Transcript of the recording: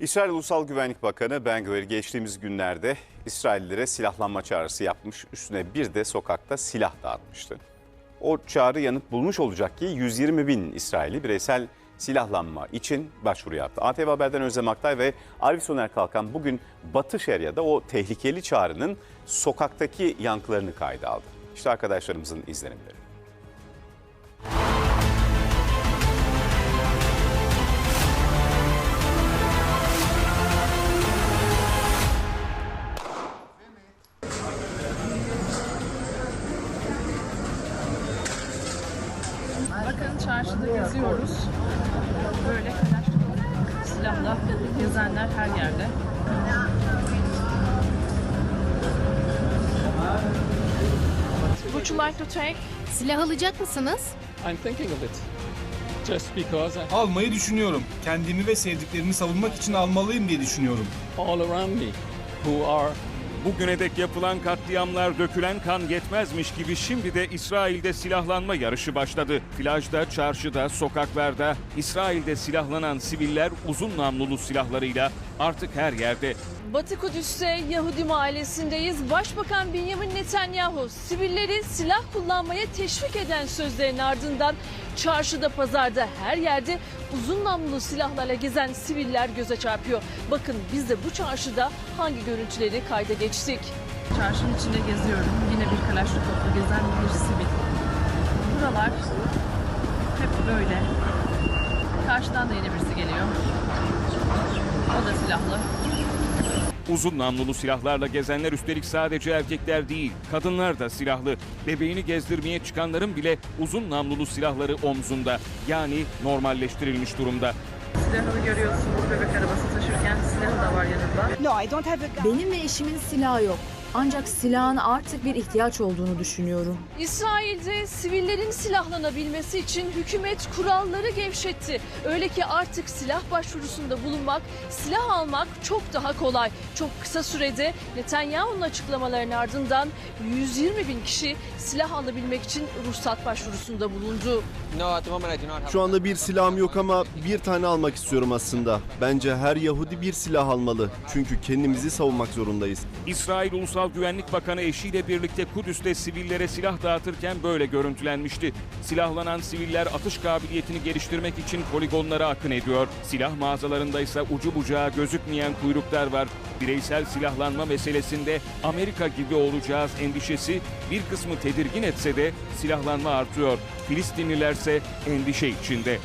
İsrail Ulusal Güvenlik Bakanı Ben Gvir geçtiğimiz günlerde İsraillilere silahlanma çağrısı yapmış. Üstüne bir de sokakta silah dağıtmıştı. O çağrı yanıt bulmuş olacak ki 120 bin İsrailli bireysel silahlanma için başvuru yaptı. ATV Haber'den Özlem Aktay ve Arif Soner Kalkan bugün Batı Şeria'da o tehlikeli çağrının sokaktaki yankılarını kayda aldı. İşte arkadaşlarımızın izlenimleri. Bakın çarşıda geziyoruz. Böyle silahla gezenler her yerde. Would you like to take? Silah alacak mısınız? I'm thinking of it. Just because I, Almayı düşünüyorum. Kendimi ve sevdiklerimi savunmak için almalıyım diye düşünüyorum. all around me who are Bugüne dek yapılan katliamlar dökülen kan yetmezmiş gibi şimdi de İsrail'de silahlanma yarışı başladı. Plajda, çarşıda, sokaklarda İsrail'de silahlanan siviller uzun namlulu silahlarıyla artık her yerde. Batı Kudüs'te Yahudi mahallesindeyiz. Başbakan Benjamin Netanyahu sivilleri silah kullanmaya teşvik eden sözlerin ardından çarşıda, pazarda her yerde uzun namlulu silahlarla gezen siviller göze çarpıyor. Bakın biz de bu çarşıda hangi görüntüleri kayda geçtik. Çarşının içinde geziyorum. Yine bir kalaşnikovla gezen bir sivil. Buralar hep böyle. Karşıdan da yine birisi geliyor. O da silahlı. Uzun namlulu silahlarla gezenler üstelik sadece erkekler değil, kadınlar da silahlı. Bebeğini gezdirmeye çıkanların bile uzun namlulu silahları omzunda. Yani normalleştirilmiş durumda. Silahını görüyorsunuz bebek arabası taşırken silahı da var yanında. Benim ve eşimin silahı yok. Ancak silahın artık bir ihtiyaç olduğunu düşünüyorum. İsrail'de sivillerin silahlanabilmesi için hükümet kuralları gevşetti. Öyle ki artık silah başvurusunda bulunmak, silah almak çok daha kolay. Çok kısa sürede Netanyahu'nun açıklamalarının ardından 120 bin kişi silah alabilmek için ruhsat başvurusunda bulundu. Şu anda bir silahım yok ama bir tane almak istiyorum aslında. Bence her Yahudi bir silah almalı. Çünkü kendimizi savunmak zorundayız. İsrail Ulusal Güvenlik Bakanı eşiyle birlikte Kudüs'te sivillere silah dağıtırken böyle görüntülenmişti. Silahlanan siviller atış kabiliyetini geliştirmek için poligonlara akın ediyor. Silah mağazalarında ise ucu bucağı gözükmeyen kuyruklar var. Bireysel silahlanma meselesinde Amerika gibi olacağız endişesi bir kısmı tedirgin etse de silahlanma artıyor. Filistinlilerse endişe içinde.